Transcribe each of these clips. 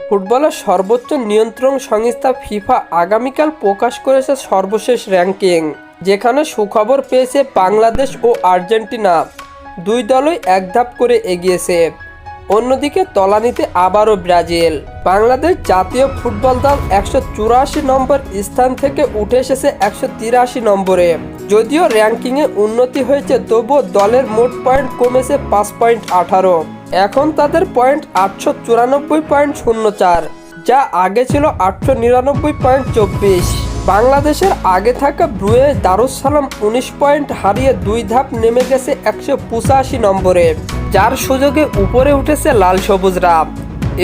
ফুটবলের সর্বোচ্চ নিয়ন্ত্রণ সংস্থা ফিফা আগামীকাল প্রকাশ করেছে সর্বশেষ র্যাঙ্কিং, যেখানে সুখবর পেয়েছে বাংলাদেশ ও আর্জেন্টিনা। দুই দলই এক ধাপ করে এগিয়েছে। অন্যদিকে তলানিতে আবারও ব্রাজিল। বাংলাদেশ জাতীয় ফুটবল দল একশো চুরাশি নম্বর স্থান থেকে উঠে এসেছে একশো তিরাশি নম্বরে। যদিও র্যাঙ্কিংয়ে উন্নতি হয়েছে, তবুও দলের মোট পয়েন্ট কমেছে পাঁচ পয়েন্ট আঠারো। এখন তাদের পয়েন্ট আটশো চুরানব্বই পয়েন্ট শূন্য চার, যা আগে ছিল আটশো নিরানব্বই পয়েন্ট চব্বিশ। বাংলাদেশের আগে থাকা ব্রুয়ে দারুসালাম উনিশ পয়েন্ট হারিয়ে দুই ধাপ নেমে গেছে একশো পঁচাশি নম্বরে, যার সুযোগে উপরে উঠেছে লাল সবুজরা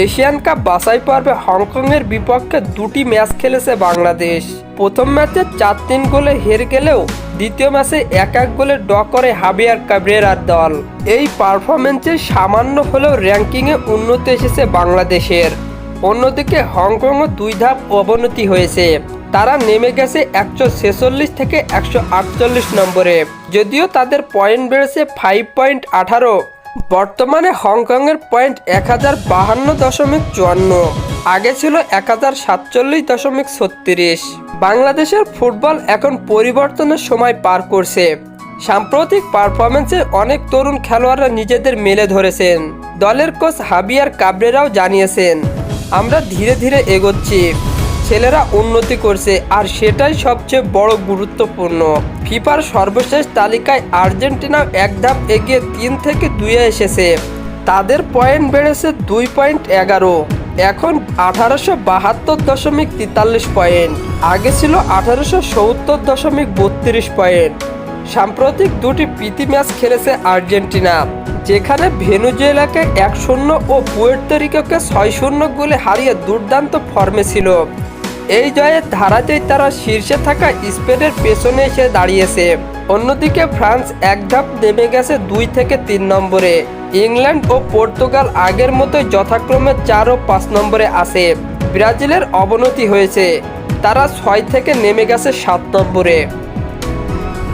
এশিয়ান কাপ বাছাই পর্বে হংকংয়ের বিপক্ষে দুটি ম্যাচ খেলেছে বাংলাদেশ। প্রথম ম্যাচে চার তিন গোলে হেরে গেলেও দ্বিতীয় ম্যাচে এক এক গোলে ড করে হাবিয়ার কাবরেরার দল। এই পারফরমেন্সে সামান্য হলেও র্যাঙ্কিংয়ে উন্নতি এসেছে বাংলাদেশের। অন্যদিকে হংকংও দুই ধাপ অবনতি হয়েছে। তারা নেমে গেছে একশো ছেচল্লিশ থেকে একশো আটচল্লিশ নম্বরে। যদিও তাদের পয়েন্ট বেড়েছে ফাইভ পয়েন্ট আঠারো। বর্তমানে হংকংয়ের পয়েন্ট এক হাজার বাহান্ন দশমিক চুয়ান্ন, আগে ছিল এক হাজার সাতচল্লিশ দশমিক ছত্রিশ। বাংলাদেশের ফুটবল এখন পরিবর্তনের সময় পার করছে। সাম্প্রতিক পারফরমেন্সে অনেক তরুণ খেলোয়াড়রা নিজেদের মেলে ধরেছেন। দলের কোচ হাবিয়ার কাবরেরাও জানিয়েছেন, আমরা ধীরে ধীরে এগোচ্ছি। ছেলেরা উন্নতি করছে আর সেটাই সবচেয়ে বড় গুরুত্বপূর্ণ। ফিফার সর্বশেষ তালিকায় আর্জেন্টিনা এক ধাপ এগিয়ে তিন থেকে দুইয়ে এসেছে। তাদের পয়েন্ট বেড়েছে দুই পয়েন্ট এগারো। এখন আঠারোশো বাহাত্তর দশমিক তেতাল্লিশ পয়েন্ট। আগে ছিল আঠারোশো সত্তর দশমিক বত্রিশ পয়েন্ট। সাম্প্রতিক দুটি প্রীতি ম্যাচ খেলেছে আর্জেন্টিনা, যেখানে ভেনুজুয়েলাকে এক শূন্য ও পুয়ের্তরিকোকে ছয় শূন্য গোলে হারিয়ে দুর্দান্ত ফর্মে ছিল। এই জয়ের ধারাতেই তারা শীর্ষে থাকা স্পেনের পেছনে এসে দাঁড়িয়েছে। অন্যদিকে ফ্রান্স এক ধাপ নেমে গেছে দুই থেকে তিন নম্বরে। ইংল্যান্ড ও পর্তুগাল আগের মতো যথাক্রমে চার ও পাঁচ নম্বরে আছে। ব্রাজিলের অবনতি হয়েছে। তারা ছয় থেকে নেমে গেছে সাত নম্বরে।